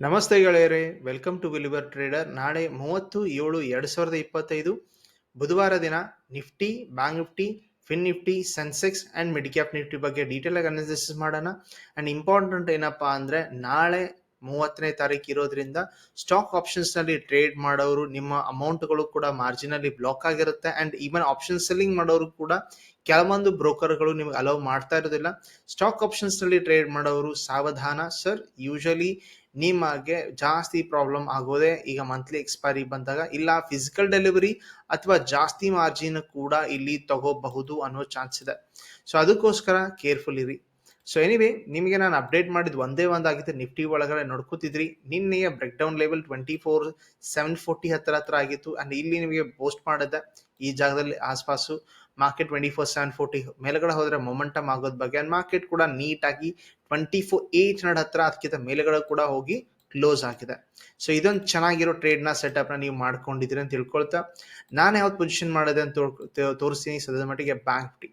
ನಮಸ್ತೆ ಗೆಳೆಯರೆ welcome to ವಿಲಿವರ್ trader ನಾಳೆ ಮೂವತ್ತು ಏಳು ಎರಡು ಸಾವಿರದ ಇಪ್ಪತ್ತೈದು, ಬುಧವಾರ ದಿನ Nifty bank Nifty fin Nifty Sensex and mid cap Nifty ಬಗ್ಗೆ ಡೀಟೇಲ್ ಆಗಿ ಅನಾಲಿಸಿಸ್ ಮಾಡೋಣ. ಅಂಡ್ ಇಂಪಾರ್ಟೆಂಟ್ ಏನಪ್ಪಾ ಅಂದ್ರೆ ನಾಳೆ ಮೂವತ್ತನೇ ತಾರೀಕು ಇರೋದ್ರಿಂದ ಸ್ಟಾಕ್ ಆಪ್ಷನ್ಸ್ನಲ್ಲಿ ಟ್ರೇಡ್ ಮಾಡೋರು ನಿಮ್ಮ ಅಮೌಂಟ್ಗಳು ಕೂಡ ಮಾರ್ಜಿನಲ್ಲಿ ಬ್ಲಾಕ್ ಆಗಿರುತ್ತೆ. ಅಂಡ್ ಈವನ್ ಆಪ್ಷನ್ ಸೆಲ್ಲಿಂಗ್ ಮಾಡೋರು ಕೂಡ ಕೆಲವೊಂದು ಬ್ರೋಕರ್ಗಳು ನಿಮ್ಗೆ ಅಲೌ ಮಾಡ್ತಾ ಇರೋದಿಲ್ಲ. ಸ್ಟಾಕ್ ಆಪ್ಷನ್ಸ್ನಲ್ಲಿ ಟ್ರೇಡ್ ಮಾಡೋರು ಸಾವಧಾನ. ಸರ್ ಯೂಶಲಿ ನಿಮಗೆ ಜಾಸ್ತಿ ಪ್ರಾಬ್ಲಮ್ ಆಗೋದೇ ಈಗ ಮಂತ್ಲಿ ಎಕ್ಸ್ಪೈರಿ ಬಂದಾಗ ಇಲ್ಲ ಫಿಸಿಕಲ್ ಡೆಲಿವರಿ ಅಥವಾ ಜಾಸ್ತಿ ಮಾರ್ಜಿನ್ ಕೂಡ ಇಲ್ಲಿ ತಗೋಬಹುದು ಅನ್ನೋ ಚಾನ್ಸ್ ಇದೆ. ಸೊ ಅದಕ್ಕೋಸ್ಕರ ಕೇರ್ಫುಲ್ ಇರಿ. ಸೊ ಎನಿವೆ ನಿಮಗೆ ನಾನು ಅಪ್ಡೇಟ್ ಮಾಡಿದ ಒಂದೇ ಒಂದಾಗಿತ್ತು. ನಿಫ್ಟಿ ಒಳಗಡೆ ನೋಡ್ಕೋತಿದ್ರಿ. ನಿನ್ನೆಯ break down level twenty four seven forty ಹತ್ರ ಹತ್ರ ಆಗಿತ್ತು. ಅಂಡ್ ಇಲ್ಲಿ ನಿಮಗೆ ಪೋಸ್ಟ್ ಮಾಡಿದ್ದೆ. ಈ ಜಾಗದಲ್ಲಿ ಆಸ್ಪಾಸು market twenty four seven forty ಮೇಲ್ಗಡೆ ಹೋದ್ರೆ ಮೊಮೆಂಟಮ್ ಆಗೋದ್ ಬಗ್ಗೆ. ಅಂಡ್ ಮಾರ್ಕೆಟ್ ಕೂಡ ನೀಟಾಗಿ ಟ್ವೆಂಟಿ ಫೋರ್ ಏಟ್ ಹಂಡ್ರೆಡ್ ಹತ್ರ ಅದಕ್ಕಿಂತ ಮೇಲೆಗಳು ಕೂಡ ಹೋಗಿ ಕ್ಲೋಸ್ ಆಗಿದೆ. ಸೊ ಇದೊಂದು ಚೆನ್ನಾಗಿರೋ ಟ್ರೇಡ್ನ ನ ಸೆಟಪ್ನ ನೀವು ಮಾಡ್ಕೊಂಡಿದ್ದೀರಿ ಅಂತ ತಿಳ್ಕೊಳ್ತಾ ನಾನು ಯಾವ್ದು ಪೊಸಿಷನ್ ಮಾಡಿದೆ ಅಂತ ತೋರಿಸ್ತೀನಿ. ಸದ್ಯದ ಮಟ್ಟಿಗೆ ಬ್ಯಾಂಕ್ ನಿಫ್ಟಿ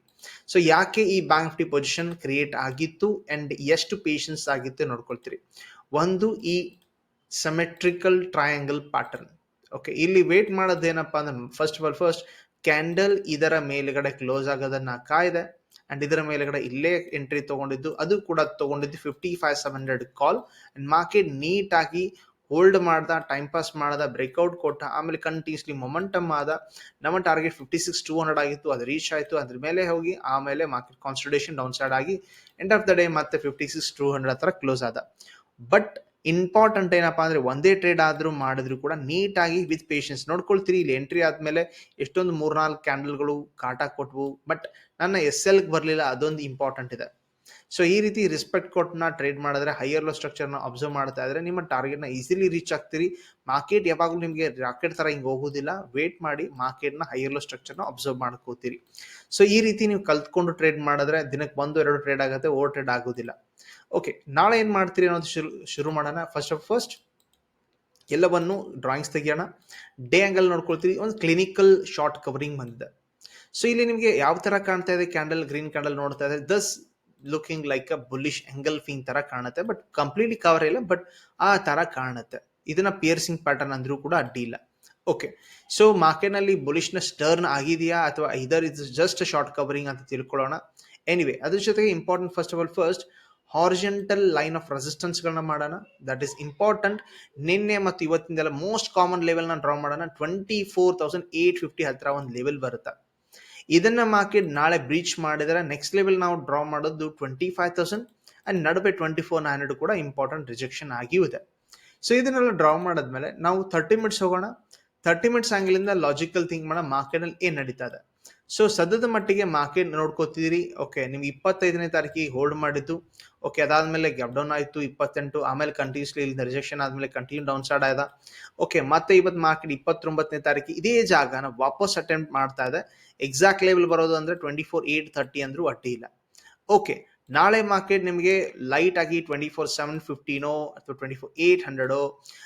ಸೊ ಯಾಕೆ ಈ ಬ್ಯಾಂಕ್ ನಿಫ್ಟಿ ಪೊಸಿಷನ್ ಕ್ರಿಯೇಟ್ ಆಗಿತ್ತು ಅಂಡ್ ಎಷ್ಟು ಪೇಷನ್ಸ್ ಆಗಿತ್ತು ನೋಡ್ಕೊಳ್ತೀರಿ. ಒಂದು ಈ ಸಮೆಟ್ರಿಕಲ್ ಟ್ರಯಾಂಗಲ್ ಪ್ಯಾಟರ್ನ್ ಓಕೆ ಇಲ್ಲಿ ವೇಟ್ ಮಾಡೋದೇನಪ್ಪ ಅಂದ್ರೆ first of all first candle ಇದರ ಮೇಲ್ಗಡೆ ಕ್ಲೋಸ್ ಆಗೋದನ್ನ ಕಾಯ್ದೆ. ಅಂಡ್ ಇದರ ಮೇಲೆಗಡೆ ಇಲ್ಲೇ ಎಂಟ್ರಿ ತಗೊಂಡಿದ್ದು, ಅದು ಕೂಡ ತಗೊಂಡಿದ್ದು fifty five seven hundred call and market neat ಆಗಿ ಹೋಲ್ಡ್ ಮಾಡ್ದ ಟೈಮ್ ಪಾಸ್ ಮಾಡ್ದ ಬ್ರೇಕ್ಔಟ್ ಕೊಟ್ಟ, ಆಮೇಲೆ ಕಂಟಿನ್ಯೂಸ್ಲಿ ಮೊಮೆಂಟಮ್ ಆದ. ನಮ್ಮ target fifty six two hundred ಆಗಿತ್ತು, ಅದು ರೀಚ್ ಆಯಿತು. ಅದ್ರ ಮೇಲೆ ಹೋಗಿ, ಆಮೇಲೆ ಮಾರ್ಕೆಟ್ ಕಾನ್ಸಂಟ್ರೇಷನ್ ಡೌನ್ ಸೈಡ್ ಆಗಿ ಎಂಡ್ ಆಫ್ ದ ಡೇ ಮತ್ತೆ ಫಿಫ್ಟಿ ಸಿಕ್ಸ್ ಟೂ ಹಂಡ್ರೆಡ್ ಹತ್ರ ಕ್ಲೋಸ್ ಆದ. ಬಟ್ ಇಂಪಾರ್ಟೆಂಟ್ ಏನಪ್ಪಾ ಅಂದ್ರೆ, ಒಂದೇ ಟ್ರೇಡ್ ಆದ್ರೂ ಮಾಡಿದ್ರು ಕೂಡ ನೀಟಾಗಿ ವಿತ್ ಪೇಷನ್ಸ್ ನೋಡ್ಕೊಳ್ತೀರಿ. ಇಲ್ಲಿ ಎಂಟ್ರಿ ಆದ್ಮೇಲೆ ಎಷ್ಟೊಂದು ಮೂರ್ನಾಲ್ಕು ಕ್ಯಾಂಡಲ್ಗಳು ಕಾಟ ಕೊಟ್ವು. ಬಟ್ ನನ್ನ ಎಸ್ ಎಲ್ ಬರಲಿಲ್ಲ, ಅದೊಂದು ಇಂಪಾರ್ಟೆಂಟ್ ಇದೆ. ಸೊ ಈ ರೀತಿ ರಿಸ್ಪೆಕ್ಟ್ ಕೊಟ್ನ ಟ್ರೇಡ್ ಮಾಡಿದ್ರೆ ಹೈಯರ್ ಲೋ ಸ್ಟ್ರಕ್ಚರ್ನ ಅಬ್ಸರ್ವ್ ಮಾಡ್ತಾ ಇದ್ರೆ, ನಿಮ್ಮ ಟಾರ್ಗೆಟ್ನ ಈಸಿಲಿ ರೀಚ್ ಆಗ್ತೀರಿ. ಮಾರ್ಕೆಟ್ ಯಾವಾಗಲೂ ನಿಮಗೆ ರಾಕೆಟ್ ತರ ಹಿಂಗೆ ಹೋಗೋದಿಲ್ಲ. ವೇಟ್ ಮಾಡಿ ಮಾರ್ಕೆಟ್ನ ಹೈಯರ್ ಲೋ ಸ್ಟ್ರಕ್ಚರ್ನ ಅಬ್ಸರ್ವ್ ಮಾಡ್ಕೋತೀರಿ. ಸೊ ಈ ರೀತಿ ನೀವು ಕಲ್ತ್ಕೊಂಡು ಟ್ರೇಡ್ ಮಾಡಿದ್ರೆ, ದಿನಕ್ಕೆ ಒಂದು, ಎರಡು ಟ್ರೇಡ್ ಆಗುತ್ತೆ ಓವರ್ ಟ್ರೇಡ್ ಆಗೋದಿಲ್ಲ. ಓಕೆ ನಾಳೆ ಏನು ಮಾಡ್ತೀರಿ ಅನ್ನೋದು ಶುರು ಶುರು ಮಾಡೋಣ. ಫಸ್ಟ್ ಆಫ್ ಫಸ್ಟ್ ಎಲ್ಲವನ್ನು ಡ್ರಾಯಿಂಗ್ಸ್ ತೆಗಿಯೋಣ. ಡೇ ಆಂಗಲ್ ನೋಡ್ಕೊಳ್ತೀರಿ. ಒಂದು ಕ್ಲಿನಿಕಲ್ ಶಾರ್ಟ್ ಕವರಿಂಗ್ ಬಂದಿದೆ. ಸೊ ಇಲ್ಲಿ ನಿಮಗೆ ಯಾವ ತರ ಕಾಣ್ತಾ ಇದೆ? ಕ್ಯಾಂಡಲ್ ಗ್ರೀನ್ ಕ್ಯಾಂಡಲ್ ನೋಡ್ತಾ ಇದೆ. Thus looking like a bullish engulfing ತರ ಕಾಣುತ್ತೆ. ಬಟ್ ಕಂಪ್ಲೀಟ್ಲಿ ಕವರ್ ಇಲ್ಲ. ಬಟ್ ಆ ತರ ಕಾಣುತ್ತೆ. ಇದನ್ನ ಪಿಯರ್ಸಿಂಗ್ ಪ್ಯಾಟರ್ನ್ ಅಂದ್ರೂ ಕೂಡ ಅಡ್ಡಿ ಇಲ್ಲ. ಓಕೆ ಸೊ ಮಾರ್ಕೆಟ್ನಲ್ಲಿ ಬುಲಿಶ್ನ ಸ್ಟರ್ನ್ ಆಗಿದೆಯಾ? ಅಥವಾ ಇದರ್ ಇಸ್ ಜಸ್ಟ್ ಶಾರ್ಟ್ ಕವರಿಂಗ್ ಅಂತ ತಿಳ್ಕೊಳ್ಳೋಣ. ಎನಿವೆ ಅದ್ರ ಜೊತೆಗೆ important first of all first horizontal line of resistance ಗಳನ್ನ ಮಾಡೋಣ. ದಟ್ ಈಸ್ ಇಂಪಾರ್ಟೆಂಟ್ ನಿನ್ನೆ ಮತ್ತು ಇವತ್ತಿಂದೆಲ್ಲ ಮೋಸ್ಟ್ ಕಾಮನ್ ಲೆವೆಲ್ನ ಡ್ರಾ ಮಾಡೋಣ. Twenty four thousand eight fifty ಹತ್ರ ಒಂದು ಲೆವೆಲ್ ಬರುತ್ತೆ? ಇದನ್ನ ಮಾರ್ಕೆಟ್ ನಾಳೆ ಬ್ರೀಚ್ ಮಾಡಿದ್ರೆ ನೆಕ್ಸ್ಟ್ ಲೆವೆಲ್ ನಾವು ಡ್ರಾ ಮಾಡೋದು ಟ್ವೆಂಟಿ ಫೈವ್ ತೌಸಂಡ್ ಅಂಡ್ ನಡುವೆ ಟ್ವೆಂಟಿ ಫೋರ್ ಹಂಡ್ರೆಡ್ ಕೂಡ ಇಂಪಾರ್ಟೆಂಟ್ ರಿಜೆಕ್ಷನ್ ಇದೆ. ಸೊ ಇದನ್ನೆಲ್ಲ ಡ್ರಾ ಮಾಡಿದ್ಮೇಲೆ ನಾವು ತರ್ಟಿ ಮಿನಿಟ್ಸ್ ಹೋಗೋಣ. ತರ್ಟಿ ಮಿನಿಟ್ಸ್ ಆಂಗಲಿಂದ ಲಾಜಿಕಲ್ ಥಿಂಕ್ ಮಾಡೋಣ ಮಾರ್ಕೆಟಲ್ಲಿ ಏನು ನಡೀತಾ ಇದೆ? ಸೊ ಸದ್ಯದ ಮಟ್ಟಿಗೆ ಮಾರ್ಕೆಟ್ ನೋಡ್ಕೋತಿದ್ದೀರಿ. ಓಕೆ ನಿಮ್ಗೆ ಇಪ್ಪತ್ತೈದನೇ ತಾರೀಕಿಗೆ ಹೋಲ್ಡ್ ಮಾಡಿದ್ದು. ಓಕೆ ಅದಾದ್ಮೇಲೆ ಗ್ಯಾಪ್ ಡೌನ್ ಆಯಿತು, ಇಪ್ಪತ್ತೆಂಟು, ಆಮೇಲೆ ಕಂಟಿನ್ಯೂಸ್ಲಿ ಇಲ್ಲಿ ರಿಜೆಕ್ಷನ್ ಆದ್ಮೇಲೆ ಕಂಟಿನ್ಯೂ ಡೌನ್ ಸೈಡ್ ಆಯ್ದ. ಓಕೆ ಮತ್ತೆ ಇವತ್ತು ಮಾರ್ಕೆಟ್ ಇಪ್ಪತ್ತೊಂಬತ್ತನೇ ತಾರೀಕು ಇದೇ ಜಾಗನ ವಾಪಸ್ ಅಟೆಂಪ್ಟ್ ಮಾಡ್ತಾ ಇದೆ. ಎಕ್ಸಾಕ್ಟ್ ಲೆವೆಲ್ ಬರೋದು ಅಂದ್ರೆ ಟ್ವೆಂಟಿ ಫೋರ್ ಏಟ್ ಥರ್ಟಿ ಅಂದರೂ ಅಡ್ಡಿ ಇಲ್ಲ. ಓಕೆ ನಾಳೆ ಮಾರ್ಕೆಟ್ ನಿಮಗೆ ಲೈಟ್ ಆಗಿ ಟ್ವೆಂಟಿ ಫೋರ್ ಸೆವೆನ್ ಫಿಫ್ಟೀನೋ ಅಥವಾ ಟ್ವೆಂಟಿ ಫೋರ್ ಏಟ್ ಹಂಡ್ರೆಡೋ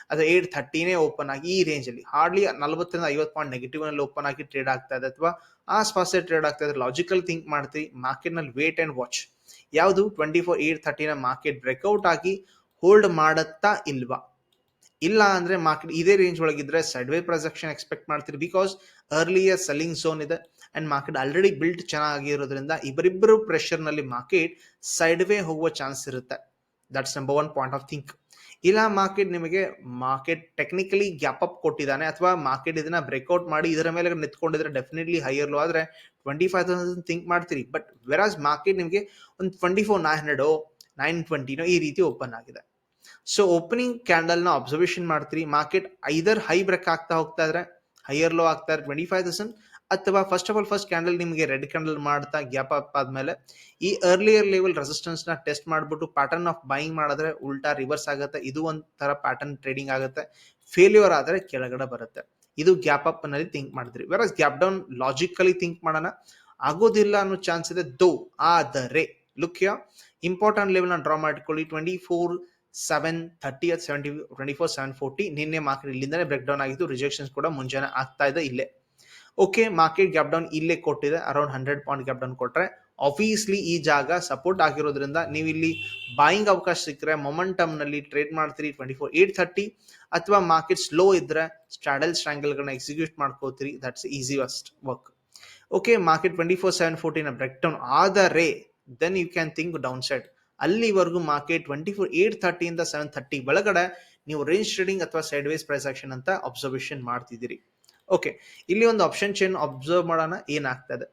ಅಥವಾ ಏಟ್ ಥರ್ಟಿನೇ ಓಪನ್ ಆಗಿ ಈ ರೇಂಜಲ್ಲಿ ಹಾರ್ಡ್ಲಿ ನಲವತ್ತರಿಂದ ಐವತ್ತು ಪಾಯಿಂಟ್ ನೆಗೆಟಿವ್ನಲ್ಲಿ ಓಪನ್ ಆಗಿ ಟ್ರೇಡ್ ಆಗ್ತಾ ಇದೆ ಅಥವಾ ಆಸ್ಪಾಸೇ ಟ್ರೇಡ್ ಆಗ್ತಾ ಇದೆ. ಲಾಜಿಕಲ್ ಥಿಂಕ್ ಮಾಡ್ತೀವಿ ಮಾರ್ಕೆಟ್ನಲ್ಲಿ ವೇಟ್ ಅಂಡ್ ವಾಚ್ ಯಾವುದು ಟ್ವೆಂಟಿ ಫೋರ್ ಏಟ್ ಥರ್ಟಿನ ಮಾರ್ಕೆಟ್ ಬ್ರೇಕ್ಔಟ್ ಆಗಿ ಹೋಲ್ಡ್ ಮಾಡುತ್ತಾ ಇಲ್ವಾ? ಇಲ್ಲ ಅಂದ್ರೆ ಮಾರ್ಕೆಟ್ ಇದೇ ರೇಂಜ್ ಒಳಗಿದ್ರೆ ಸೈಡ್ವೇ ಪ್ರೊಜೆಕ್ಷನ್ ಎಕ್ಸ್ಪೆಕ್ಟ್ ಮಾಡ್ತೀರಿ ಬಿಕಾಸ್ ಅರ್ಲಿಯ ಸೆಲ್ಲಿಂಗ್ ಝೋನ್ ಇದೆ ಅಂಡ್ ಮಾರ್ಕೆಟ್ ಆಲ್ರೆಡಿ ಬಿಲ್ಟ್ ಚೆನ್ನಾಗಿರೋದ್ರಿಂದ ಇಬ್ಬರಿಬ್ಬರು ಪ್ರೆಷರ್ನಲ್ಲಿ ಮಾರ್ಕೆಟ್ ಸೈಡ್ವೇ ಹೋಗುವ ಚಾನ್ಸ್ ಇರುತ್ತೆ. That's number one point of think ಇಲ್ಲ, ಮಾರ್ಕೆಟ್ ನಿಮಗೆ ಮಾರ್ಕೆಟ್ ಟೆಕ್ನಿಕಲಿ ಗ್ಯಾಪ್ ಅಪ್ ಕೊಟ್ಟಿದ್ದಾನೆ ಅಥವಾ ಮಾರ್ಕೆಟ್ ಇದನ್ನ ಬ್ರೇಕ್ಔಟ್ ಮಾಡಿ ಇದರ ಮೇಲೆ ನಿಂತ್ಕೊಂಡಿದ್ರೆ ಡೆಫಿನೆಟ್ಲಿ ಹೈಯರ್ ಲೋ ಆದ್ರೆ ಟ್ವೆಂಟಿ ಫೈವ್ ತೌಸಂಡ್ ಥಿಂಕ್ ಮಾಡ್ತೀರಿ. ಬಟ್ ವೆರಾಸ್ ಮಾರ್ಕೆಟ್ ನಿಮಗೆ ಒಂದು ಟ್ವೆಂಟಿ ಫೋರ್ ನೈನ್ ಹಂಡ್ರೆಡೋ ನೈನ್ ಟ್ವೆಂಟಿನೋ ಈ ರೀತಿ ಓಪನ್ ಆಗಿದೆ. ಸೊ ಓಪನಿಂಗ್ ಕ್ಯಾಂಡಲ್ನ ಅಬ್ಸರ್ವೇಷನ್ ಮಾಡ್ತೀರಿ. ಮಾರ್ಕೆಟ್ ಐದರ್ ಹೈ ಬ್ರೇಕ್ ಆಗ್ತಾ ಹೋಗ್ತಾ ಇದ್ರೆ ಹೈಯರ್ ಲೋ ಆಗ್ತಾ ಇದ್ರೆ ಟ್ವೆಂಟಿ ಫೈವ್ ತೌಸಂಡ್ ಅಥವಾ first of all first candle ನಿಮಗೆ ರೆಡ್ ಕ್ಯಾಂಡಲ್ ಮಾಡ್ತಾ ಗ್ಯಾಪ್ ಅಪ್ ಆದ್ಮೇಲೆ, ಈ ಅರ್ಲಿಯರ್ ಲೆವೆಲ್ ರೆಸಿಸ್ಟೆನ್ಸ್ನ ಟೆಸ್ಟ್ ಮಾಡ್ಬಿಟ್ಟು ಪ್ಯಾಟರ್ನ್ ಆಫ್ ಬೈಯಿಂಗ್ ಮಾಡಿದ್ರೆ ಉಲ್ಟಾ ರಿವರ್ಸ್ ಆಗುತ್ತೆ. ಇದು ಒಂಥರ ಪ್ಯಾಟರ್ನ್ ಟ್ರೇಡಿಂಗ್ ಆಗುತ್ತೆ. ಫೇಲ್ಯೂರ್ ಆದರೆ ಕೆಳಗಡೆ ಬರುತ್ತೆ. ಇದು ಗ್ಯಾಪ್ ಅಪ್ನಲ್ಲಿ ಥಿಂಕ್ ಮಾಡಿದ್ರಿ. Versus gap down logically think ಮಾಡೋಣ. ಆಗೋದಿಲ್ಲ ಅನ್ನೋ ಚಾನ್ಸ್ ಇದೆ ದೋ ಆದರೆ ಲುಕ್ಯ ಇಂಪಾರ್ಟೆಂಟ್ ಲೆವೆಲ್ನ ಡ್ರಾ ಮಾಡ್ಕೊಳ್ಳಿ. ಟ್ವೆಂಟಿ ಫೋರ್ ಸೆವೆನ್ ಥರ್ಟಿ ಅತ್ seventy twenty four seven forty ನಿನ್ನೆ ಮಾರ್ಕೆಟ್ ಇಲ್ಲಿಂದಲೇ ಬ್ರೇಕ್ ಡೌನ್ ಆಗಿತ್ತು ರಿಜೆಕ್ಷನ್ಸ್ ಕೂಡ ಮುಂಜಾನೆ ಆಗ್ತಾ ಇದೆ ಇಲ್ಲೇ. ಓಕೆ ಮಾರ್ಕೆಟ್ ಗ್ಯಾಪ್ ಡೌನ್ ಇಲ್ಲೇ ಕೊಟ್ಟಿದೆ around hundred point gap down ಕೊಟ್ಟರೆ ಆಬ್ವಿಯಸ್ಲಿ ಈ ಜಾಗ ಸಪೋರ್ಟ್ ಆಗಿರೋದ್ರಿಂದ ನೀವು ಇಲ್ಲಿ ಬಾಯಿಂಗ್ ಅವಕಾಶ ಸಿಕ್ಕರೆ ಮೊಮೆಂಟಮ್ನಲ್ಲಿ ಟ್ರೇಡ್ ಮಾಡ್ತೀರಿ ಟ್ವೆಂಟಿ ಫೋರ್ ಏಟ್ ಥರ್ಟಿ ಅಥವಾ ಮಾರ್ಕೆಟ್ ಸ್ಲೋ ಇದ್ರೆ ಸ್ಟ್ರಾಡಲ್ ಸ್ಟ್ರಾಂಗಲ್ಗಳನ್ನ ಎಕ್ಸಿಕ್ಯೂಟ್ ಮಾಡ್ಕೋತೀರಿ that's worst work okay market twenty four seven ಫೋರ್ಟಿನ break down ಆದರೆ then you can think down side ಅಲ್ಲಿವರೆಗೂ ಮಾರ್ಕೆಟ್ ಟ್ವೆಂಟಿ ಫೋರ್ ಏಟ್ ಥರ್ಟಿಯಿಂದ ಸೆವೆನ್ ಥರ್ಟಿ ಒಳಗಡೆ ನೀವು ರೇಂಜ್ ಟ್ರೇಡಿಂಗ್ ಅಥವಾ ಸೈಡ್ ವೇಸ್ ಪ್ರೈಸ್ ಆಕ್ಷನ್ ಅಂತ ಅಬ್ಸರ್ವೇಷನ್ ಮಾಡ್ತಿದ್ದೀರಿ. ಓಕೆ ಇಲ್ಲಿ ಒಂದು ಆಪ್ಷನ್ ಚೈನ್ ಅಬ್ಸರ್ವ್ ಮಾಡೋಣ, ಏನಾಗ್ತದೆ?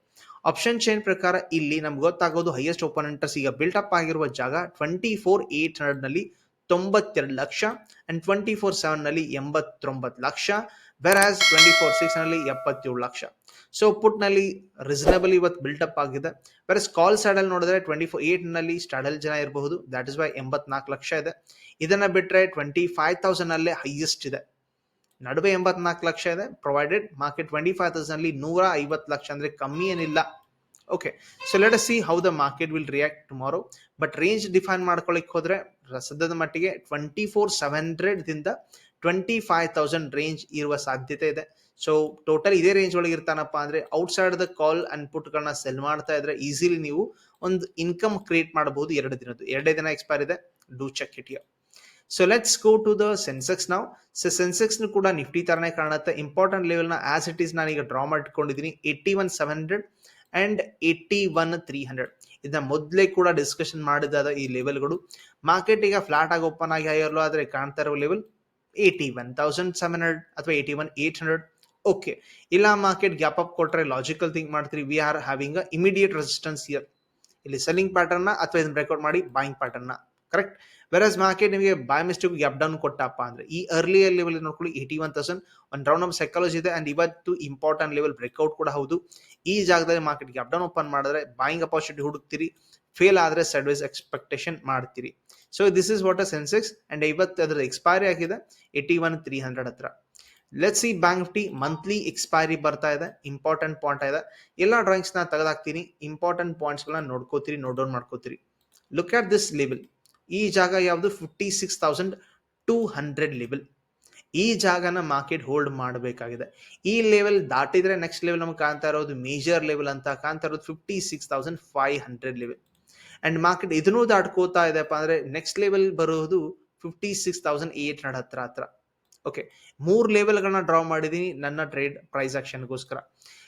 ಆಪ್ಷನ್ ಚೈನ್ ಪ್ರಕಾರ ಇಲ್ಲಿ ನಮ್ಗೆ ಗೊತ್ತಾಗೋದು ಹೈಯೆಸ್ಟ್ ಓಪನೆಂಟರ್ಸ್ ಈಗ ಬಿಲ್ಟ್ ಅಪ್ ಆಗಿರುವ ಜಾಗ ಟ್ವೆಂಟಿ ಫೋರ್ ಏಟ್ ಹಂಡ್ರೆಡ್ನಲ್ಲಿ ತೊಂಬತ್ತೆರಡು ಲಕ್ಷ ಅಂಡ್ ಟ್ವೆಂಟಿ ಫೋರ್ ಸೆವೆನ್ನಲ್ಲಿ ಎಂಬತ್ತೊಂಬತ್ತು ಲಕ್ಷ ವೆರಾಸ್ ಟ್ವೆಂಟಿ ಫೋರ್ ಸಿಕ್ಸ್ನಲ್ಲಿ ಎಪ್ಪತ್ತೇಳು ಲಕ್ಷ. ಸೊ ಪುಟ್ನಲ್ಲಿ ರೀಸನಬಲ್ ಇವತ್ತು ಬಿಲ್ಟ್ ಅಪ್ ಆಗಿದೆ. ವೆರಸ್ ಕಾಲ್ ಅಲ್ಲಿ ನೋಡಿದ್ರೆ ಟ್ವೆಂಟಿ ಫೋರ್ ಏಟ್ನಲ್ಲಿ ಸ್ಟಾಡಲ್ ಜನ ಇರಬಹುದು ದಟ್ ಇಸ್ ವೈ ಎಂಬತ್ನಾಲ್ಕು ಲಕ್ಷ ಇದೆ. ಇದನ್ನ ಬಿಟ್ರೆ ಟ್ವೆಂಟಿ ಫೈವ್ ತೌಸಂಡ್ ಅಲ್ಲೇ ಹೈಯೆಸ್ಟ್ ಇದೆ. ನಡುವೆ ಎಂಬತ್ನಾಲ್ಕು ಲಕ್ಷ ಇದೆ. Provided market twenty five thousand ಅಲ್ಲಿ ನೂರ ಐವತ್ತು ಲಕ್ಷ ಅಂದ್ರೆ ಕಮ್ಮಿ ಏನಿಲ್ಲ. Okay so let see how the market will react tomorrow but range define ಮಾಡ್ಕೊಳ್ಳಿಕ್ಕೆ ಹೋದ್ರೆ, ಸದ್ಯದ ಮಟ್ಟಿಗೆ ಟ್ವೆಂಟಿ ಫೋರ್ ಸೆವೆನ್ ಹಂಡ್ರೆಡ್ದಿಂದ ಟ್ವೆಂಟಿ ಫೈವ್ ತೌಸಂಡ್ ರೇಂಜ್ ಇರುವ ಸಾಧ್ಯತೆ ಇದೆ. ಸೊ ಟೋಟಲ್ ಇದೇ ರೇಂಜ್ ಒಳಗೆ ಇರ್ತಾನಪ್ಪ ಅಂದ್ರೆ ಔಟ್ಸೈಡ್ ದ ಕಾಲ್ ಅಂಡ್ ಪುಟ್ಗಳನ್ನ ಸೆಲ್ ಮಾಡ್ತಾ ಇದ್ರೆ ಈಸಿಲಿ ನೀವು ಒಂದು ಇನ್ಕಮ್ ಕ್ರಿಯೇಟ್ ಮಾಡಬಹುದು ಎರಡು ದಿನದ್ದು. ಎರಡೇ ದಿನ ಎಕ್ಸ್ಪೈರ್ ಇದೆ. Do check it you so let's go to the Sensex ನಾವು ಸೊ ಸೆನ್ಸೆಕ್ಸ್ ಕೂಡ ನಿಫ್ಟಿ ತರನೇ ಕಾಣುತ್ತೆ ಇಂಪಾರ್ಟೆಂಟ್ ಲೆವೆಲ್ನ ಆಸ್ ಇಟ್ ಈಸ್ ನಾನೀಗ ಡ್ರಾ ಮಾಡ್ಕೊಂಡಿದ್ದೀನಿ eighty one seven hundred and eighty one three hundred ಇದನ್ನ ಮೊದಲೇ ಕೂಡ ಡಿಸ್ಕಷನ್ ಮಾಡಿದಾದ ಈ ಲೆವೆಲ್ಗಳು ಮಾರ್ಕೆಟ್ ಈಗ ಫ್ಲಾಟ್ ಆಗಿ ಓಪನ್ ಆಗಿ ಹೈಯರ್ಲೋ ಆದರೆ ಕಾಣ್ತಾ ಇರೋ level eighty one thousand seven hundred ಅಥವಾ eighty one eight hundred okay ಇಲ್ಲ ಮಾರ್ಕೆಟ್ ಗ್ಯಾಪ್ ಅಪ್ ಕೊಟ್ಟರೆ ಲಾಜಿಕಲ್ ಥಿಂಕ್ ಮಾಡ್ತೀರಿ. We are having a immediate resistance here ಇಲ್ಲಿ ಸೆಲ್ಲಿಂಗ್ ಪ್ಯಾಟರ್ನ್ ಅಥವಾ ಇದನ್ನ ಬ್ರೇಕ್ಔಟ್ ಮಾಡಿ buying pattern correct versus market ನಿಮಗೆ by mistake up down ಕೊಟ್ಟಪ್ಪ ಅಂದ್ರೆ ಈ ಅರ್ಲಿ ಲೆವೆಲ್ ನೋಡ್ಕೊಳ್ಳಿ ಏಯ್ಟಿ ಒನ್ ತೌಸಂಡ್ ಒಂದು ರೌಂಡ್ ಆಫ್ ಸೈಕಾಲಜಿ ಇದೆ ಅಂಡ್ ಇವತ್ತು ಇಂಪಾರ್ಟೆಂಟ್ ಲೆವೆಲ್ ಬ್ರೇಕ್ಔಟ್ ಕೂಡ ಹೌದು. ಈ ಜಾಗದಲ್ಲಿ ಮಾರ್ಕೆಟ್ ಅಪ್ ಡೌನ್ ಓಪನ್ ಮಾಡಿದ್ರೆ ಬಾಯಿಂಗ್ ಅಪಾರ್ಚುನಿಟಿ ಹುಡುಕ್ತೀರಿ ಫೇಲ್ ಆದ್ರೆ ಸರ್ವಿಸ್ ಎಕ್ಸ್ಪೆಕ್ಟೇಷನ್ ಮಾಡ್ತೀರಿ. So this is what uh Sensex and ಇವತ್ತು ಅದರ ಎಕ್ಸ್ಪೈರಿ ಆಗಿದೆ ಏಯ್ಟಿ ಒನ್ ತ್ರೀ ಹಂಡ್ರೆಡ್ ಹತ್ರ. Let's see bank T monthly expiry ಬರ್ತಾ ಇದೆ ಇಂಪಾರ್ಟೆಂಟ್ ಪಾಯಿಂಟ್ ಇದೆ ಎಲ್ಲ ಡ್ರಾಯಿಂಗ್ಸ್ನ ತೆಗೆದಾಕ್ತೀನಿ ಇಂಪಾರ್ಟೆಂಟ್ ಪಾಯಿಂಟ್ಸ್ ಗಳನ್ನ ನೋಡ್ಕೋತೀರಿ ನೋಟ್ ಡೌನ್ ಮಾಡ್ಕೋತೀರಿ. ಲುಕ್ ಅಟ್ ದಿಸ್ ಲೆವೆಲ್ ಈ ಜಾಗ ಯಾವುದು? Fifty six thousand two hundred level ಈ ಜಾಗನ ಮಾರ್ಕೆಟ್ ಹೋಲ್ಡ್ ಮಾಡಬೇಕಾಗಿದೆ. ಈ ಲೆವೆಲ್ ದಾಟಿದ್ರೆ ನೆಕ್ಸ್ಟ್ ಲೆವೆಲ್ ನಮ್ಗೆ ಕಾಣ್ತಾ ಇರೋದು ಮೇಜರ್ ಲೆವೆಲ್ ಅಂತ ಕಾಣ್ತಾ ಇರೋದು fifty six thousand five hundred level and market ಇದನ್ನೂ ದಾಟ್ಕೋತಾ ಇದೆಪ್ಪ ಅಂದ್ರೆ ನೆಕ್ಸ್ಟ್ ಲೆವೆಲ್ ಬರೋದು fifty six thousand eight hundred ಹತ್ರ ಹತ್ರ. ಓಕೆ ಮೂರು ಲೆವೆಲ್ಗಳನ್ನ ಡ್ರಾ ಮಾಡಿದೀನಿ ನನ್ನ ಟ್ರೇಡ್ ಪ್ರೈಸ್ ಆಕ್ಷನ್ಗೋಸ್ಕರ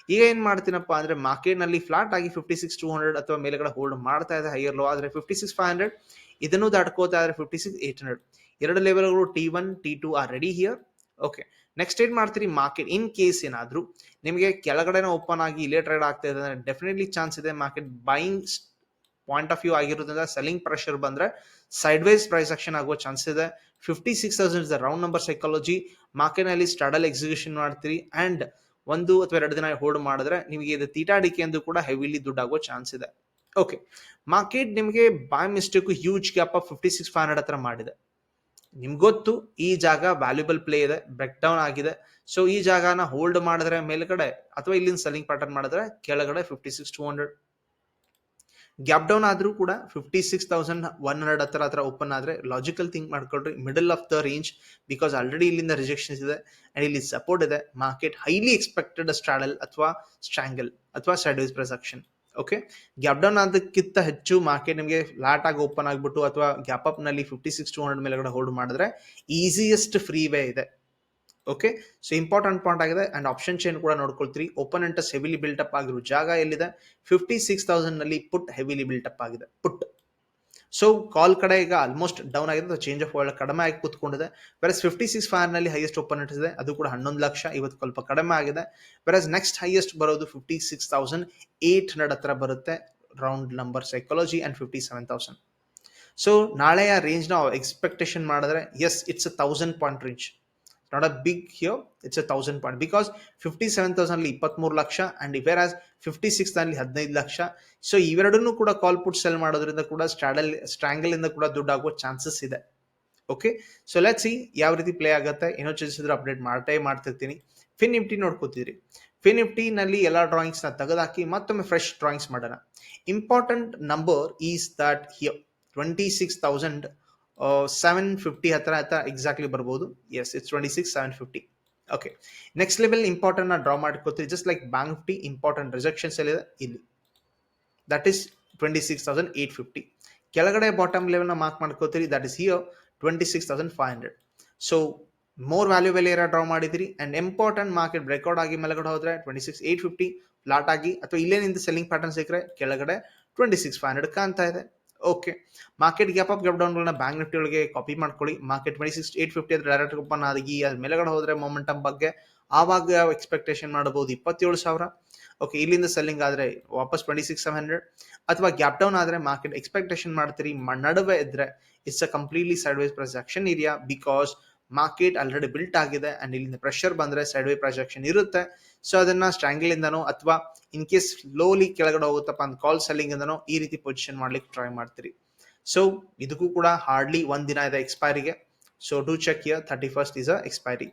ಈಗ ಏನ್ ಮಾಡ್ತೀನಪ್ಪ ಅಂದ್ರೆ ಮಾರ್ಕೆಟ್ನಲ್ಲಿ ಫ್ಲಾಟ್ ಆಗಿ ಫಿಫ್ಟಿ ಸಿಕ್ಸ್ ಟೂ ಹಂಡ್ರೆಡ್ ಅಥವಾ ಮೇಲೆಗಡೆ ಹೋಲ್ಡ್ ಮಾಡ್ತಾ ಇದೆ ಹೈಯರ್ ಲೋ ಆದ್ರೆ ಫಿಫ್ಟಿ ಸಿಕ್ಸ್ ಫೈವ್ ಹಂಡ್ರೆಡ್ ಇದನ್ನು ದಾಟ್ಕೋತಾ ಇದ್ರೆ ಫಿಫ್ಟಿ ಸಿಕ್ಸ್ ಏಟ್ ಹಂಡ್ರೆಡ್ ಎರಡು ಲೆವೆಲ್ಗಳು T one T two are ready here okay next ಏನ್ ಮಾಡ್ತೀರಿ? ಮಾರ್ಕೆಟ್ ಇನ್ ಕೇಸ್ ಏನಾದರೂ ನಿಮಗೆ ಕೆಳಗಡೆನ ಓಪನ್ ಆಗಿ ಇಲ್ಲೇ ಟ್ರೇಡ್ ಆಗ್ತಾ ಇದೆ ಅಂದ್ರೆ ಡೆಫಿನೆಟ್ಲಿ ಚಾನ್ಸ್ ಇದೆ market buying point of view ಆಗಿರೋದ್ರಿಂದ ಸೆಲ್ಲಿಂಗ್ ಪ್ರೆಷರ್ ಬಂದ್ರೆ ಸೈಡ್ ವೈಸ್ ಪ್ರೈಸ್ ಆಕ್ಷನ್ ಆಗೋ ಚಾನ್ಸ್ ಇದೆ. Fifty six thousand is round number psychology ಮಾರ್ಕೆಟ್ನಲ್ಲಿ ಸ್ಟಾಡಲ್ ಎಕ್ಸಿಕ್ಯೂಷನ್ ಮಾಡ್ತೀರಿ ಅಂಡ್ ಒಂದು ಅಥವಾ ಎರಡು ದಿನ ಹೋಲ್ಡ್ ಮಾಡಿದ್ರೆ ನಿಮಗೆ ಇದು ತೀಟಾಡಿಕೆ ಎಂದು ಕೂಡ ಹೆವಿಲಿ ದುಡ್ಡಾಗೋ ಚಾನ್ಸ್ ಇದೆ. ಓಕೆ ಮಾರ್ಕೆಟ್ ನಿಮಗೆ by mistake huge gap of fifty six five hundred ಹತ್ರ ಮಾಡಿದೆ. ನಿಮ್ಗೆ ಗೊತ್ತು, ಈ ಜಾಗ ವ್ಯಾಲ್ಯೂಬಲ್ ಪ್ಲೇ ಇದೆ ಬ್ರೇಕ್ ಡೌನ್ ಆಗಿದೆ. ಸೊ ಈ ಜಾಗನ ಹೋಲ್ಡ್ ಮಾಡಿದ್ರೆ ಮೇಲ್ಗಡೆ ಅಥವಾ ಇಲ್ಲಿಂದ ಸೆಲ್ಲಿಂಗ್ ಪ್ಯಾಟರ್ನ್ ಮಾಡಿದ್ರೆ ಕೆಳಗಡೆ fifty six two hundred gap down ಆದ್ರೂ ಕೂಡ fifty six thousand one hundred ಹತ್ರ ಹತ್ರ ಓಪನ್ ಆದ್ರೆ ಲಾಜಿಕಲ್ ಥಿಂಕ್ ಮಾಡ್ಕೊಳ್ರಿ middle of the range because already ಇಲ್ಲಿಂದ ರಿಜೆಕ್ಷನ್ಸ್ ಇದೆ ಅಂಡ್ ಇಲ್ಲಿ ಸಪೋರ್ಟ್ ಇದೆ. ಮಾರ್ಕೆಟ್ ಹೈಲಿ ಎಕ್ಸ್ಪೆಕ್ಟೆಡ್ ಸ್ಟ್ರಾಡಲ್ ಅಥವಾ ಸ್ಟ್ರಾಂಗಲ್ ಅಥವಾ ಸ್ಟ್ರಾಡ್ price action okay gap down ಆದಕ್ಕಿಂತ ಹೆಚ್ಚು ಮಾರ್ಕೆಟ್ ನಿಮಗೆ ಫ್ಲಾಟ್ ಆಗಿ ಓಪನ್ ಆಗ್ಬಿಟ್ಟು ಅಥವಾ ಗ್ಯಾಪ್ ಅಪ್ನಲ್ಲಿ ಫಿಫ್ಟಿ ಸಿಕ್ಸ್ ಟು ಹಂಡ್ರೆಡ್ ಮೇಲೆಗಡೆ ಹೋಲ್ಡ್ ಮಾಡಿದ್ರೆ ಈಸಿಯೆಸ್ಟ್ ಫ್ರೀ ವೇ ಇದೆ. ಓಕೆ ಸೊ ಇಂಪಾರ್ಟೆಂಟ್ ಪಾಯಿಂಟ್ ಆಗಿದೆ ಅಂಡ್ ಆಪ್ಷನ್ ಚೈನ್ ಕೂಡ ನೋಡ್ಕೊಳ್ತೀರಿ. Open interest heavily built up ಆಗಿರೋ ಜಾಗ ಎಲ್ಲಿದೆ? ಫಿಫ್ಟಿ ಸಿಕ್ಸ್ ತೌಸಂಡ್ನಲ್ಲಿ ಪುಟ್ ಹೆವಿಲಿ ಬಿಲ್ಟ್ ಅಪ್ ಆಗಿದೆ. ಪುಟ್ ಸೊ ಕಾಲ್ ಕಡೆ ಈಗ ಆಲ್ಮೋಸ್ಟ್ ಡೌನ್ ಆಗಿದೆ. ಚೇಂಜ್ ಆಫ್ ವರ್ಲ್ಡ್ ಕಡಿಮೆ ಆಗಿ ಕೂತ್ಕೊಂಡಿದೆ. ವೆರಸ್ ಫಿಫ್ಟಿ ಸಿಕ್ಸ್ನಲ್ಲಿ ಹೈಯೆಸ್ಟ್ ಓಪನ್ ಇದೆ. ಅದು ಕೂಡ ಹನ್ನೊಂದು ಲಕ್ಷ. ಇವತ್ತು ಸ್ವಲ್ಪ ಕಡಿಮೆ ಆಗಿದೆ. ವೆರಸ್ ನೆಕ್ಸ್ಟ್ ಹೈಯೆಸ್ಟ್ ಬರೋದು fifty six thousand eight hundred ಹತ್ರ ಬರುತ್ತೆ. Round number psychology and fifty seven thousand so ನಾಳೆಯ ರೇಂಜ್ ನಾವು ಎಕ್ಸ್ಪೆಕ್ಟೇಷನ್ ಮಾಡಿದ್ರೆ yes it's a thousand point range not a big here it's a thousand point because fifty seven thousand ಅಲ್ಲಿ ಇಪ್ಪತ್ಮೂರು lakh and whereas fifty six ಅಲ್ಲಿ ಹದಿನೈದು lakh. So ಇವೆರಡನ್ನೂ ಕೂಡ ಕಾಲ್ ಪುಟ್ cell ಮಾಡೋದ್ರಿಂದ ಕೂಡ ಸ್ಟ್ರಾಡಲ್ ಸ್ಟ್ರಾಂಗಲ್ ಇಂದ ಕೂಡ ದುಡ್ಡು ಆಗೋ ಚಾನ್ಸಸ್ ಇದೆ. ಓಕೆ ಸೊ ಲೆಟ್ ಸಿ ಯಾವ ರೀತಿ ಪ್ಲೇ ಆಗುತ್ತೆ. ಏನೋ ಚೇಂಜಸ್ ಅಪ್ಡೇಟ್ ಮಾಡ್ತೇ ಮಾಡ್ತಿರ್ತೀನಿ. ಫಿನ್ ನಿಫ್ಟಿ ನೋಡ್ಕೋತಿದ್ರಿ. ಫಿನ್ ನಿಫ್ಟಿನಲ್ಲಿ ಎಲ್ಲ ಡ್ರಾಯಿಂಗ್ಸ್ನ ತೆಗೆದಾಕಿ ಮತ್ತೊಮ್ಮೆ ಫ್ರೆಶ್ ಡ್ರಾಯಿಂಗ್ಸ್ ಮಾಡೋಣ. Important number is that here twenty six thousand seven fifty ಹತ್ರ ಹತ್ರ ಎಕ್ಸಾಕ್ಟ್ಲಿ ಬರ್ಬೋದು. Yes it's twenty six seven fifty okay next level important draw ಮಾಡ್ಕೋತೀವಿ just like bank Nifty important rejections ಎಲ್ಲಿದೆ ಇಲ್ಲಿ. That is twenty six thousand eight fifty ಕೆಳಗಡೆ bottom ಲೆವೆಲ್ನ mark ಮಾಡ್ಕೋತೀರಿ. That is here twenty six thousand five hundred so more valuable area draw ಮಾಡಿದಿರಿ. And important market breakout ಆಗಿ ಮೇಲೆಗಡೆ ಹೋದ್ರೆ twenty six eight fifty flat ಆಗಿ, ಅಥವಾ ಇಲ್ಲೇ ನಿಂತು ಸೆಲ್ಲಿಂಗ್ ಪ್ಯಾಟರ್ನ್ ಸಿಕ್ಕರೆ ಕೆಳಗಡೆ ಟ್ವೆಂಟಿ ಸಿಕ್ಸ್ ಫೈವ್ ಹಂಡ್ರೆಡ್ ಕಾಣ್ತಾ ಇದೆ. Okay market gap up gap ಡೌನ್ಗಳನ್ನ bank Nifty ಒಳಗೆ ಕಾಪಿ ಮಾಡ್ಕೊಳ್ಳಿ. Market twenty six eight fifty ಆದರೆ ಡೈರೆಕ್ಟ್ ಓಪನ್ ಆಗಿ ಅದು ಮೇಲೆಗಡೆ ಹೋದರೆ ಮೊಮೆಂಟಮ್ ಬಗ್ಗೆ ಆವಾಗ ಎಕ್ಸ್ಪೆಕ್ಟೇಷನ್ ಮಾಡಬಹುದು ಇಪ್ಪತ್ತೇಳು ಸಾವಿರ. ಓಕೆ ಇಲ್ಲಿಂದ ಸೆಲ್ಲಿಂಗ್ ಆದ್ರೆ ವಾಪಸ್ ಟ್ವೆಂಟಿ ಸಿಕ್ಸ್ ಸೆವೆನ್ ಹಂಡ್ರೆಡ್ ಅಥವಾ ಗ್ಯಾಪ್ ಡೌನ್ ಆದ್ರೆ ಮಾರ್ಕೆಟ್ ಎಕ್ಸ್ಪೆಕ್ಟೇಷನ್ ಮಾಡ್ತೀರಿ. ನಡುವೆ ಇದ್ರೆ it's a completely sideways projection area because market already built ಆಗಿದೆ ಅಂಡ್ ಇಲ್ಲಿಂದ ಪ್ರೆಷರ್ ಬಂದ್ರೆ ಸೈಡ್ ವೇ ಪ್ರೊಜೆಕ್ಷನ್ ಇರುತ್ತೆ. ಸೊ ಅದನ್ನ ಸ್ಟ್ರಾಂಗಲ್ ಇಂದನೋ ಅಥವಾ ಇನ್ ಕೇಸ್ ಸ್ಲೋಲಿ ಕೆಳಗಡೆ ಹೋಗುತ್ತಪ್ಪ ಅಂತ ಕಾಲ್ ಸೆಲ್ಲಿಂಗ್ ಇಂದನೋ ಈ ರೀತಿ ಪೊಸಿಷನ್ ಮಾಡ್ಲಿಕ್ಕೆ ಟ್ರೈ ಮಾಡ್ತೀರಿ. ಸೊ ಇದಕ್ಕೂ ಕೂಡ ಹಾರ್ಡ್ಲಿ ಒಂದ್ ದಿನ ಇದೆ ಎಕ್ಸ್ಪೈರಿಗೆ so to check here thirty first is a expiry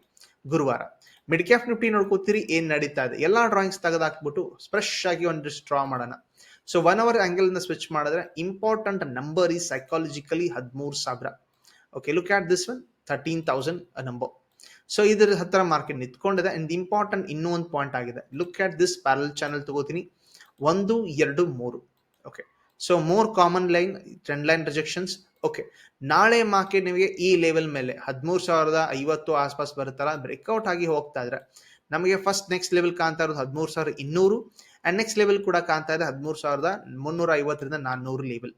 ಗುರುವಾರ. ಮಿಡ್ ಕ್ಯಾಪ್ ನಿಫ್ಟಿ ನೋಡ್ಕೋತೀರಿ, ಏನ್ ನಡೀತಾ ಇದೆ? ಎಲ್ಲಾ ಡ್ರಾಯಿಂಗ್ಸ್ ತೆಗೆದಾಕ್ಬಿಟ್ಟು ಫ್ರೆಶ್ ಆಗಿ ಒಂದು ಡ್ರಾ ಮಾಡೋಣ. ಸೊ ಒನ್ ಅವರ್ ಆಂಗಲ್ ಇಂದ ಸ್ವಿಚ್ ಮಾಡಿದ್ರೆ ಇಂಪಾರ್ಟೆಂಟ್ ನಂಬರ್ ಈ ಸೈಕಾಲಜಿಕಲಿ ಹದಿಮೂರು ಸಾವಿರ. Okay look at this one thirteen thousand number so ಇದ್ರ ಹತ್ರ ಮಾರ್ಕೆಟ್ ನಿಂತ್ಕೊಂಡಿದೆ. ಅಂಡ್ ಇಂಪಾರ್ಟೆಂಟ್ ಇನ್ನೂ ಒಂದು ಪಾಯಿಂಟ್ ಆಗಿದೆ. Look at this parallel channel ತಗೋತೀನಿ. ಒಂದು, ಎರಡು, ಮೂರು. Okay so more common line trend line rejections okay ನಾಳೆ ಮಾರ್ಕೆಟ್ ನಿಮಗೆ ಈ ಲೆವೆಲ್ ಮೇಲೆ ಹದಿಮೂರು ಸಾವಿರದ ಐವತ್ತು ಆಸ್ಪಾಸ್ ಬರುತ್ತಲ್ಲ ಬ್ರೇಕ್ಔಟ್ ಆಗಿ ಹೋಗ್ತಾ ಇದ್ರೆ ನಮಗೆ ಫಸ್ಟ್ ನೆಕ್ಸ್ಟ್ ಲೆವೆಲ್ ಕಾಣ್ತಾ ಇರೋದು ಹದಿಮೂರು ಸಾವಿರದ ಇನ್ನೂರು. ಅಂಡ್ ನೆಕ್ಸ್ಟ್ ಲೆವೆಲ್ ಕೂಡ ಕಾಣ್ತಾ ಇದೆ ಹದಿಮೂರು ಸಾವಿರದ ಮುನ್ನೂರ ಐವತ್ತರಿಂದ ನಾನ್ನೂರು ಲೆವೆಲ್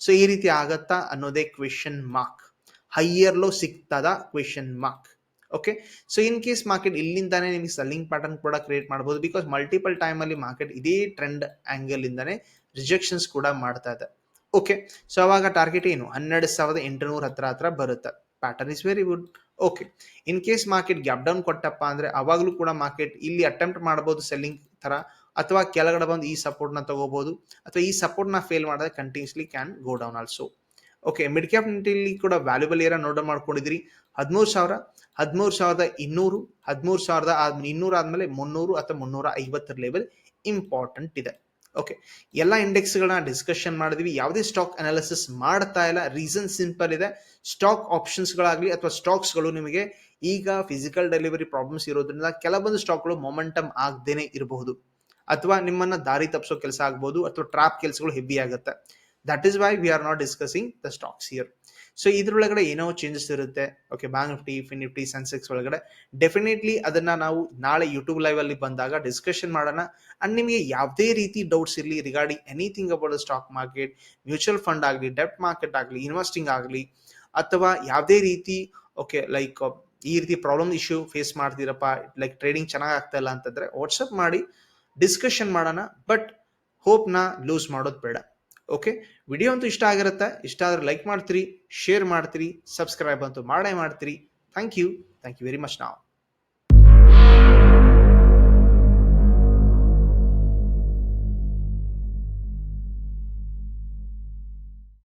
ಸೊ ಈ ರೀತಿ ಆಗತ್ತಾ ಅನ್ನೋದೇ ಕ್ವೆಶನ್ ಮಾರ್ಕ್ ಹೈಯರ್ ಲೋ ಸಿಗ್ತದ question mark okay so in case market ಇಲ್ಲಿಂದಾನೇ ನಿಮಗೆ ಸೆಲ್ಲಿಂಗ್ ಪ್ಯಾಟರ್ನ್ ಕೂಡ ಕ್ರಿಯೇಟ್ ಮಾಡಬಹುದು ಬಿಕಾಸ್ ಮಲ್ಟಿಪಲ್ ಟೈಮ್ ಅಲ್ಲಿ ಮಾರ್ಕೆಟ್ ಇದೇ ಟ್ರೆಂಡ್ ಆಂಗಲ್ ಇಂದಾನೆ ರಿಜೆಕ್ಷನ್ಸ್ ಕೂಡ ಮಾಡ್ತಾ ಇದೆ. ಓಕೆ ಸೊ ಅವಾಗ ಟಾರ್ಗೆಟ್ ಏನು? ಹನ್ನೆರಡು ಸಾವಿರದ ಎಂಟುನೂರ ಹತ್ರ ಹತ್ರ ಬರುತ್ತೆ. Pattern is very good okay in case market gap down ಕೊಟ್ಟಪ್ಪ ಅಂದ್ರೆ ಅವಾಗಲೂ ಕೂಡ ಮಾರ್ಕೆಟ್ ಇಲ್ಲಿ ಅಟೆಂಪ್ಟ್ ಮಾಡಬಹುದು ಸೆಲ್ಲಿಂಗ್ ತರ ಅಥವಾ ಕೆಳಗಡೆ ಬಂದು ಈ ಸಪೋರ್ಟ್ನ ತಗೋಬಹುದು ಅಥವಾ ಈ ಸಪೋರ್ಟ್ನ ಫೇಲ್ ಮಾಡಿದ್ರೆ continuously can go down also okay mid cap ನಿಟ್ಟಿಲಿ ಕೂಡ ವ್ಯಾಲ್ಯೂಬಲ್ ಏರ ನೋಟ್ ಮಾಡ್ಕೊಂಡಿದ್ರಿ ಹದಿಮೂರು ಸಾವಿರ ಹದಿಮೂರು ಸಾವಿರದ ಇನ್ನೂರು, ಹದಿಮೂರು ಸಾವಿರದ ಇನ್ನೂರು ಆದ್ಮೇಲೆ ಮುನ್ನೂರು ಅಥವಾ ಮುನ್ನೂರ ಐವತ್ತರ ಲೆವೆಲ್ ಇಂಪಾರ್ಟೆಂಟ್ ಇದೆ. ಓಕೆ ಎಲ್ಲ ಇಂಡೆಕ್ಸ್ಗಳನ್ನ ಡಿಸ್ಕಷನ್ ಮಾಡಿದ್ವಿ. ಯಾವುದೇ ಸ್ಟಾಕ್ ಅನಾಲಿಸಿಸ್ ಮಾಡ್ತಾ ಇಲ್ಲ. ರೀಸನ್ ಸಿಂಪಲ್ ಇದೆ. ಸ್ಟಾಕ್ ಆಪ್ಷನ್ಸ್ಗಳಾಗಲಿ ಅಥವಾ ಸ್ಟಾಕ್ಸ್ಗಳು ನಿಮಗೆ ಈಗ ಫಿಸಿಕಲ್ ಡೆಲಿವರಿ ಪ್ರಾಬ್ಲಮ್ಸ್ ಇರೋದ್ರಿಂದ ಕೆಲವೊಂದು ಸ್ಟಾಕ್ಗಳು ಮೊಮೆಂಟಮ್ ಆಗದೇನೆ ಇರಬಹುದು. ಅಥವಾ ನಿಮ್ಮನ್ನ ದಾರಿ ತಪ್ಪಿಸೋ ಕೆಲಸ ಆಗ್ಬೋದು ಅಥವಾ ಟ್ರಾಪ್ ಕೆಲಸಗಳು ಹೆವಿ ಆಗುತ್ತೆ. That is why we are not discussing the stocks here so ಇದ್ರೊಳಗಡೆ ಏನೋ ಚೇಂಜಸ್ ಇರುತ್ತೆ. Okay bank Nifty fin Nifty Sensex ಒಳಗಡೆ. ಡೆಫಿನೆಟ್ಲಿ ಅದನ್ನ ನಾವು ನಾಳೆ ಯೂಟ್ಯೂಬ್ ಲೈವ್ ಅಲ್ಲಿ ಬಂದಾಗ ಡಿಸ್ಕಷನ್ ಮಾಡೋಣ. ಅಂಡ್ ನಿಮಗೆ ಯಾವುದೇ ರೀತಿ ಡೌಟ್ಸ್ ಇರಲಿ regarding anything about the stock market mutual fund ಆಗಲಿ ಡೆಪ್ ಮಾರ್ಕೆಟ್ ಆಗಲಿ ಇನ್ವೆಸ್ಟಿಂಗ್ ಆಗಲಿ, ಅಥವಾ ಯಾವುದೇ ರೀತಿ ಓಕೆ ಲೈಕ್ ಈ ರೀತಿ ಪ್ರಾಬ್ಲಮ್ ಇಶ್ಯೂ ಫೇಸ್ ಮಾಡ್ತೀರಪ್ಪ ಲೈಕ್ ಟ್ರೇಡಿಂಗ್ ಚೆನ್ನಾಗಿ ಆಗ್ತಾ ಇಲ್ಲ ಅಂತಂದ್ರೆ ವಾಟ್ಸಪ್ ಮಾಡಿ ಡಿಸ್ಕಷನ್ ಮಾಡೋಣ. ಬಟ್ ಹೋಪ್ನ ಲೂಸ್ ಮಾಡೋದು ಬೇಡ. ಓಕೆ ವಿಡಿಯೋ ಅಂತೂ ಇಷ್ಟ ಆಗಿರುತ್ತೆ. ಇಷ್ಟ ಆದರೆ ಲೈಕ್ ಮಾಡ್ತೀರಿ ಶೇರ್ ಮಾಡ್ತೀರಿ ಸಬ್ಸ್ಕ್ರೈಬ್ ಅಂತೂ ಮಾಡೇ ಮಾಡ್ತೀರಿ. Thank you thank you very much ನಾವು